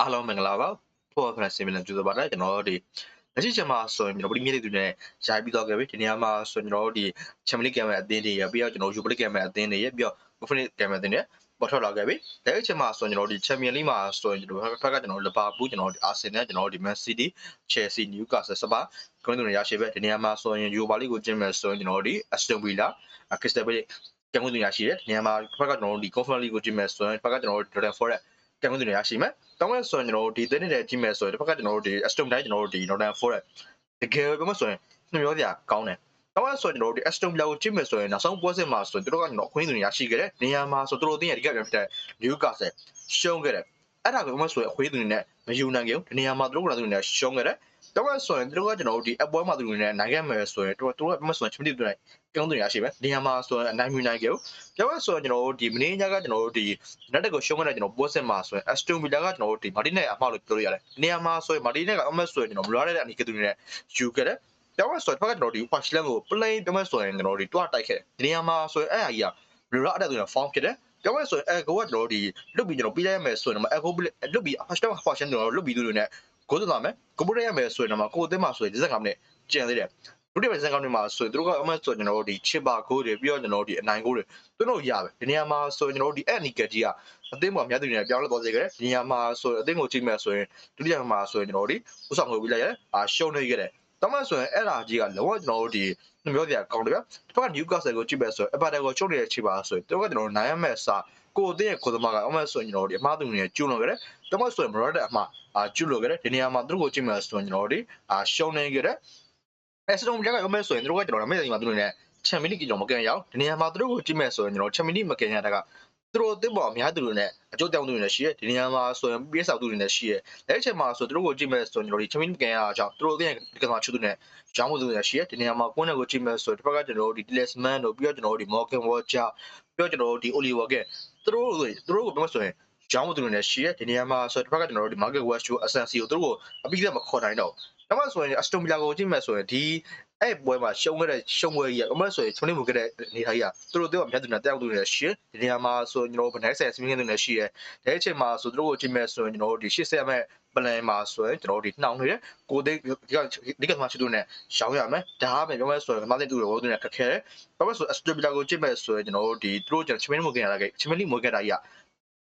အားလုံးမင်္ဂလာပါဖော်ဖရန်စင်မီလန်ကျူဆိုပါတော့ကျွန်တော်တို့ဒီလက်ရှိချိန်မှာဆိုရင်ကျွန်တော်ပရိမြေတွေနဲ့ရိုက်ပြီးတော့ခဲ့ပြီဒီနေရာမှာဆိုရင်ကျွန်တော်တို့ဒီချမ်ပီယံကမ်မဲ့အသင်းတွေရပြီးတော့ကျွန်တော်ယူပလစ်ကမ်မဲ့အသင်းတွေရပြီးတော့ဂိုဖနစ်ကမ်မဲ့အသင်းတွေပေါ်ထွက်လာခဲ့ပြီလက်ရှိချိန်မှာဆိုရင်ကျွန်တော်တို့ဒီချန်ပီယံလိမှာဆိုရင်ကျွန်တော်ဘက်ကကျွန်တော်လီဗာပူးကျွန်တော်ဒီအာဆင်နယ်ကျွန်တော်ဒီမန်စီးတီးချယ်ဆီနယူကာဆယ်စပါကွန်တူရရရှိပဲဒီနေရာမှာဆိုရင်ယူပါလီကိုကျင်းမဲ့ဆိုရင်ကျွန်တော်ဒီအက်စတန်ဗီလာခရစ္စတယ်ဘယ်ကမ်ကွန်တူရရှိတယ်ဒီနေရာမှာဘက်ကကျွန်တော်တို့ဒီကွန်ဖရင့်လီကိုကျင်းမဲ့ဆိုရင်ဘက်ကကျွန်တော်တို့ဒရန် ဖော်ရကမ်ကွန်တူရရှိမယ်တောင်းလဲဆိုရင်ကျွန်တော်တို့ဒီသင်းနေတဲ့ကြည့်မယ်ဆိုရင်တစ်ဖက်ကကျွန်တော်တို့ဒီ Aston တိုင်းကျွန်တော်တို့ဒီ Northern Forest တကယ်ပြောမှဆိုရင်နှမျောစရာကောင်းတယ်တောင်းလဲဆိုရင်ကျွန်တော်တို့ဒီ Aston Villa ကိုကြည့်မယ်ဆိုရင်နောက်ဆုံးပွဲစဉ်မှာဆိုရင်တို့ကကျွန်တော်အခွင့်အရေးတွေရရှိခဲ့တယ်နေရာမှာဆိုတို့တို့အသင်းရဲ့ဒီကပြန်ဖြစ်တဲ့ Newcastle ရှုံးခဲ့တယ်အဲ့ဒါကပြောမှဆိုရင်အခွင့်အရေးတွေနဲ့မယူနိုင်ကြဘူးဒီနေရာမှာတို့ကလည်းသူတွေနဲ့ရှုံးခဲ့တယ် တော့လဲဆိုရင်တို့ကကျွန်တော်တို့ဒီအပွဲမှာသူတွေနဲ့နိုင်ခဲ့မယ်ဆိုရင်တို့တို့ကပြောမှဆိုရင်ချမတိတွေနဲ့ကောင်းတွေရရှိမယ်နေရာမှာဆိုရင်အနိုင်မြနိုင်ကြဘူးပြောမှဆိုရင်ကျွန်တော်တို့ဒီမင်းညာကကျွန်တော်တို့ဒီ net ကိုရှုံးခဲ့တဲ့ကျွန်တော်ပွဲစဉ်မှာဆိုရင် Aston Villa ကကျွန်တော်တို့ဒီမာတီနဲ့အမှားလို့ပြောလို့ရတယ်နေရာမှာဆိုရင်မာတီနဲ့ကအမတ်ဆိုရင်ကျွန်တော်မလိုရတဲ့အနီကတူနဲ့ယူခဲ့တယ်ပြောမှဆိုရင်ဘက်ကကျွန်တော်ဒီ Watchland ကို play ပြောမှဆိုရင်ကျွန်တော်ဒီတွားတိုက်ခဲ့တယ်ဒီနေရာမှာဆိုရင်အဲ့အကြီးကမလိုရတဲ့အတူနဲ့ form ဖြစ်တယ်ပြောမယ်ဆိုရင်အဲကိုကကျွန်တော်တို့ဒီလွတ်ပြီးကျွန်တော်ပြီးလိုက်ရမယ်ဆိုရင်တော့အဲကိုလွတ်ပြီး hashtag function ကျွန်တော်လွတ်ပြီးသူတွေနဲ့ ကိုသွားမယ်ကိုပို့ရမယ်ဆိုရင်တော့ကိုအသင်းမှာဆိုရင်ဒီစက်ကောင်နဲ့ကျန်သေးတယ်ဒုတိယစက်ကောင်တွေမှာဆိုရင်တို့ကအမတ်ဆိုကျွန်တော်တို့ဒီ chip bar ကိုတွေပြီးတော့ကျွန်တော်တို့ဒီအနိုင်ကိုတွေသူတို့ရပဲဒီနေရာမှာဆိုရင်ကျွန်တော်တို့ဒီ ethical ကြီးကအသင်းပေါ်များသူတွေနဲ့ပြောင်းလဲသွားစေခဲ့တယ်ဒီနေရာမှာဆိုရင်အသင်းကိုကြည့်မယ်ဆိုရင်ဒုတိယမှာဆိုရင်ကျွန်တော်တို့ဒီဥဆောင်ကိုပြီးလိုက်ရတယ်အာရှုံးနေခဲ့တယ်တော့မှဆိုရင်အဲ့ဒါကြီးကလောကကျွန်တော်တို့ဒီနှမျိုးစရာကောင်းတယ်ဗျတစ်ခါ Newcastle ကိုကြည့်မယ်ဆိုရင်အပါတက်ကိုချုပ်နေတဲ့ချိန်ပါဆိုရင်တို့ကကျွန်တော်တို့နိုင်ရမယ့်စာ ကိုအသင်းရဲ့ကိုသမားကအမှဆိုရင်ကျွန်တော်တို့ဒီအမှားသူတွေကျူးလွန်ခဲ့တယ်တော့မှဆိုရင် Morata အမှားအာကျူးလွန်ခဲ့တယ်ဒီနေရာမှာသူတို့ကိုကြည့်မယ်ဆိုရင်ကျွန်တော်တို့ဒီအာရှုံးနေခဲ့တယ်အဲစတုံးပြကအမှဆိုရင်တို့ကကျွန်တော်တို့မဲ့စီမှာသူတို့နဲ့ချန်ပီယံလိကျွန်တော်မကန်ရအောင်ဒီနေရာမှာသူတို့ကိုကြည့်မယ်ဆိုရင်ကျွန်တော်ချန်ပီယံလိမကန်ရတာက သူတို့အသင်းပေါ်အများသူတွေနဲ့အကျိုးတောင်းသူတွေနဲ့ရှိရဲဒီနေရာမှာဆိုရင် PS သူတွေနဲ့ရှိရဲလက်ချက်မှာဆိုသူတို့ကိုကြည့်မယ်ဆိုရင်ကျွန်တော်ဒီချန်ပီယံလိကန်ရအောင်ကြောင့်သူတို့အသင်းရဲ့ဒီကစားချူသူနဲ့ရောင်းမှုသူတွေနဲ့ရှိရဲဒီနေရာမှာကွန်းနယ်ကိုကြည့်မယ်ဆိုရင်တစ်ဖက်ကကျွန်တော်တို့ဒီ Talisman တို့ပြီးတော့ကျွန်တော်တို့ဒီ Morgan Watcher ပြီးတော့ကျွန်တော်တို့ဒီ Oliver ကသူတို့သူတို့ကိုပြောဆိုရင်ရောင်းမှုသူတွေနဲ့ရှိရဲဒီနေရာမှာဆိုတစ်ဖက်ကကျွန်တော်တို့ဒီ Market Watch ကို Ascensi ကိုသူတို့ကိုအပြီးသက်မခေါ်နိုင်တော့ဒါမှဆိုရင် Aston Villa ကိုကြည့်မယ်ဆိုရင်ဒီ အဲ့ပွဲမှာရှုံးခဲ့တဲ့ရှုံးပွဲကြီးကအမဆိုရင်ချုံနေမှုခဲ့တဲ့နေထိုင်ကြီးကသူတို့တော့အများသူနဲ့တောက်သူတွေရှိရဲဒီနေရာမှာဆိုရင်ကျွန်တော်ဗနိုက်ဆယ်စမင်းငယ်တွေနဲ့ရှိရဲဒါအချိန်မှာဆိုသူတို့ကိုကြည့်မယ်ဆိုရင်ကျွန်တော်တို့ဒီ80မဲ့ plan မှာဆိုရင်ကျွန်တော်တို့ဒီနှောင်နေတယ်ကိုသိဒီကဒီကမှချစ်တို့နဲ့ရှောင်းရမယ်ဒါကပဲပြောမယ်ဆိုရင်မသိသူတွေဘောသူနဲ့ခက်ခဲတယ်ဘာလို့ဆို Aston Villa ကိုကြည့်မယ်ဆိုရင်ကျွန်တော်တို့ဒီသူတို့ကျွန်တော်ချမင်းမှုခဲ့ရတာကချမင်းလိမှုခဲ့တာကြီး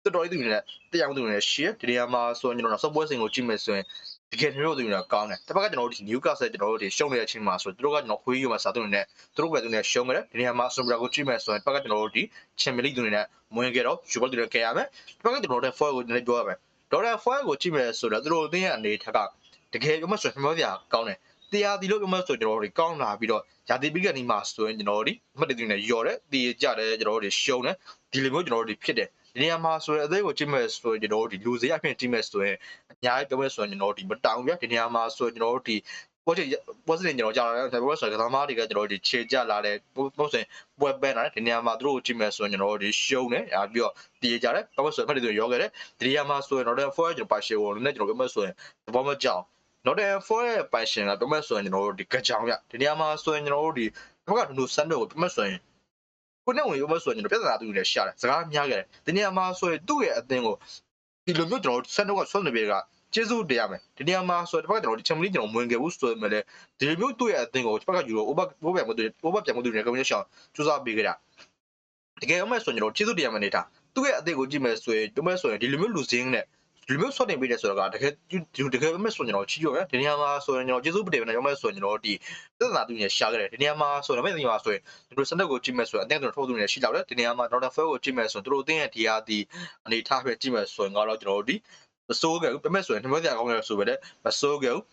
ကတော်တော်လေးသူတွေနဲ့တရားသူတွေနဲ့ရှိရဲဒီနေရာမှာဆိုရင်ကျွန်တော်နောက်ဆုံးပွဲစဉ်ကိုကြည့်မယ်ဆိုရင် တကယ်မျိုးသူတွေကကောင်းတယ်တစ်ဖက်ကကျွန်တော်တို့ဒီ Newcastle ကျွန်တော်တို့ဒီရှုံးနေတဲ့အချိန်မှာဆိုသူတို့ကကျွန်တော်ခွေးယူမှာစာသူတွေနဲ့သူတို့ပဲသူတွေနဲ့ရှုံးခဲ့တယ်ဒီနေရာမှာ Aston Villa ကိုကြည့်မယ်ဆိုရင်တစ်ဖက်ကကျွန်တော်တို့ဒီ Champions League သူတွေနဲ့မဝင်ခဲ့တော့ Super သူတွေခဲ့ရမယ်တစ်ဖက်ကကျွန်တော်တို့ Foil ကိုနည်းနည်းပြောရမယ်ဒေါ်လာ Foil ကိုကြည့်မယ်ဆိုတော့သူတို့အသင်းရဲ့အနေထက်ကတကယ်ပြောမှဆိုရင်မျောစရာကောင်းတယ်တရားဒီလို့ပြောမှဆိုကျွန်တော်တို့ကောင်းလာပြီးတော့ယာတိပိကနေမှဆိုရင်ကျွန်တော်တို့ဒီအမှတ်တွေနဲ့ယော်တယ်တည်ကြတယ်ကျွန်တော်တို့ရှုံးတယ်ဒီလိုမျိုးကျွန်တော်တို့ဖြစ်တယ် ဒီနေရာမှာဆိုရင်အသေးကိုကြည့်မဲ့ဆိုရင်ကျွန်တော်တို့ဒီလူစေးအဖြစ်ကြည့်မဲ့ဆိုရင်အများကြီးပြောမဲ့ဆိုရင်ကျွန်တော်တို့ဒီမတောင်ပြဒီနေရာမှာဆိုရင်ကျွန်တော်တို့ဒီပွဲချေပွဲစဉ်ကျွန်တော်ကြာလာတယ်ပွဲဆိုရင်ကစားသမားတွေကကျွန်တော်တို့ဒီခြေကြလာတယ်ပုံစံပွဲပန်းလာတယ်ဒီနေရာမှာသူတို့ကိုကြည့်မဲ့ဆိုရင်ကျွန်တော်တို့ဒီရှုံးတယ်အဲပြီးတော့တည်ကြတယ်ပွဲဆိုရင်အမှတ်တွေရောခဲ့တယ်ဒီနေရာမှာဆိုရင်တော့ for ကျွန်တော်ပါရှေကိုလည်းကျွန်တော်ပြောမဲ့ဆိုရင်သဘောမကြောက် Northern for ရဲ့ passion ကပြောမဲ့ဆိုရင်ကျွန်တော်တို့ဒီကြောင်ရဒီနေရာမှာဆိုရင်ကျွန်တော်တို့ဒီဘက်ကဒနူဆန်တော့ကိုပြောမဲ့ဆိုရင် ကိုနဲ့ဝင်ပြောမဲ့ဆိုရင်ကျွန်တော်ပြဿနာတူနေရှာတယ်စကားများခဲ့တယ်ဒီနေရာမှာဆိုရင်သူ့ရဲ့အသင်းကိုဒီလိုမျိုးကျွန်တော်တို့ဆန်တော့ကဆွနေပြေကကျေးဇူးတရားမယ်ဒီနေရာမှာဆိုတော့တစ်ဖက်ကကျွန်တော်ဒီချန်ပီယံကျွန်တော်ဝင်ခဲ့ဘူးဆိုပေမဲ့လည်းဒီလိုမျိုးသူ့ရဲ့အသင်းကိုတစ်ဖက်ကယူတော့ over over ပြန်မတွေ့ over ပြန်မတွေ့နေကွန်မြူနတီရှောင်းစူးစမ်းပေးခဲ့တာတကယ်အမှဆိုရင်ကျွန်တော်ကျေးဇူးတရားမယ်နေတာသူ့ရဲ့အသင်းကိုကြည့်မယ်ဆိုရင်ဒီမဲ့ဆိုရင်ဒီလိုမျိုးလူစင်းနဲ့ ဒီလိုမျိုးဆွတ်တင်ပေးတယ်ဆိုတော့တကယ်တကယ်မဲ့ဆိုရင်ကျွန်တော်ချီးကျော်ပဲဒီနေရာမှာဆိုရင်ကျွန်တော်ကျေးဇူးပတေနဲ့ရောက်မဲ့ဆိုရင်ကျွန်တော်ဒီသစ္စာသူနဲ့ရှာခဲ့တယ်ဒီနေရာမှာဆိုတော့မဲ့ဒီနေရာမှာဆိုရင်တို့စနက်ကိုကြည့်မဲ့ဆိုရင်အတင်းတို့ထုတ်သူနဲ့ရှိတော့တယ်ဒီနေရာမှာ Dr. Fair ကိုကြည့်မဲ့ဆိုရင်တို့အတင်းရဲ့ဒီဟာဒီအနေထားပဲကြည့်မဲ့ဆိုရင်ကတော့ကျွန်တော်တို့ဒီမစိုးခဲ့ဘူးပြမဲ့ဆိုရင်နှမစရာကောင်းတယ်ဆိုပဲလေမစိုးခဲ့ဘူး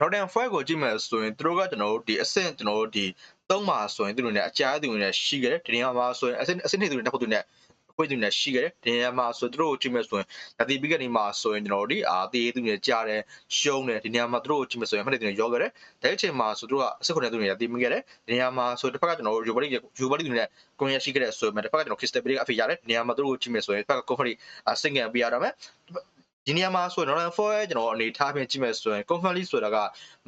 Dr. Fair ကိုကြည့်မဲ့ဆိုရင်တို့ကကျွန်တော်တို့ဒီအဆင့်ကျွန်တော်တို့ဒီသုံးပါဆိုရင်တို့နဲ့အကြားသူနဲ့ရှိခဲ့တယ်ဒီနေရာမှာဆိုရင်အဆင့်အဆင့်နေသူနဲ့တစ်ခုသူနဲ့ ခွေးသူနဲ့ရှိခဲ့တယ်ဒီနေရာမှာဆိုတို့ကိုကြည့်မဲ့ဆိုရင်ဒါတိပိကနေမှာဆိုရင်ကျွန်တော်တို့ဒီအာတေးသူနဲ့ကြားတယ်ရှုံးတယ်ဒီနေရာမှာတို့ကိုကြည့်မဲ့ဆိုရင်မှတ်တယ်သူနဲ့ရောခဲ့တယ်ဒါအချိန်မှာဆိုတို့ကအစစ်ခွန်တဲ့သူနဲ့တေးမခဲ့တယ်ဒီနေရာမှာဆိုတစ်ဖက်ကကျွန်တော်တို့ယူဘလီယူဘလီသူနဲ့ကွန်ရက်ရှိခဲ့တယ်ဆိုရင်တစ်ဖက်ကကျွန်တော်ခရစ်စတယ်ပရီကအဖေရတယ်ဒီနေရာမှာတို့ကိုကြည့်မဲ့ဆိုရင်တစ်ဖက်ကကွန်ဖရီအစင်ငယ်ပြရတော့မယ် ဒီနေရာမှာဆိုရင်တော့ for ရဲ့ကျွန်တော်အနေထားဖြင့်ကြည့်မယ်ဆိုရင် confirmly ဆိုတာက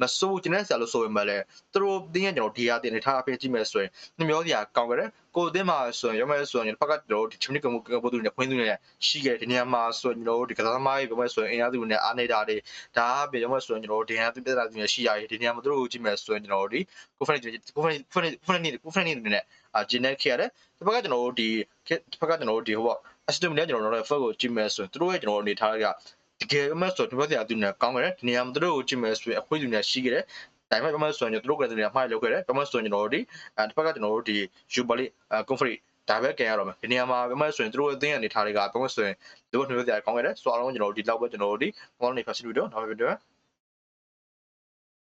မစိုးကျင်းတဲ့ဆရာလို့ဆိုရင်ပဲလေသူတို့တင်းရဲ့ကျွန်တော်ဒီဟာတင်အနေထားဖြင့်ကြည့်မယ်ဆိုရင်နှမျောစရာကောင်းကြတယ်ကိုအတင်းမှာဆိုရင်ရမယ်ဆိုရင်ဘက်ကကျွန်တော်ဒီ chimney ကမှုကပုတ်တူနဲ့ခွင်းသူနဲ့ရှိခဲ့ဒီနေရာမှာဆိုရင်ကျွန်တော်ဒီကစားသမားကြီးပြောမယ်ဆိုရင်အင်အားစုနဲ့အားနေတာတွေဒါအပြင်ရမယ်ဆိုရင်ကျွန်တော်ဒီဟာသူပြဿနာတွေရှိရတယ်ဒီနေရာမှာသူတို့ကိုကြည့်မယ်ဆိုရင်ကျွန်တော်ဒီ confirmly confirmly confirmly confirmly နဲ့အာဂျင်းနဲ့ခဲ့ရတယ်ဒီဘက်ကကျွန်တော်တို့ဒီဒီဘက်ကကျွန်တော်တို့ဒီဟိုပေါ့ estimate နဲ့ကျွန်တော်တို့ file ကိုကြည့်မယ်ဆိုရင်သူတို့ရဲ့ကျွန်တော်အနေထားကတကယ်အမှဆိုတော့ဒီဘက်ကအတူနဲ့ကောင်းကြတယ်ဒီနေရာမှာသူတို့ကိုကြည့်မယ်ဆိုရင်အခွင့်အရေးနဲ့ရှိခဲ့တယ်ဒါပေမဲ့ဘာမှဆိုရင်သူတို့ကလည်းအမှားလုပ်ခဲ့တယ်ဘာမှဆိုရင်ကျွန်တော်တို့ဒီအဲဒီဘက်ကကျွန်တော်တို့ဒီ Jubali Confree ဒါပဲကြင်ရတော့မယ်ဒီနေရာမှာဘာမှဆိုရင်သူတို့အသင်းအနေထားတွေကဘာမှဆိုရင်သူတို့နှွေးစရာကောင်းခဲ့တယ်ဆိုတော့အားလုံးကျွန်တော်တို့ဒီလောက်ပဲကျွန်တော်တို့ဒီ online ဖတ်စီလို့တော့နောက်ပဲပြော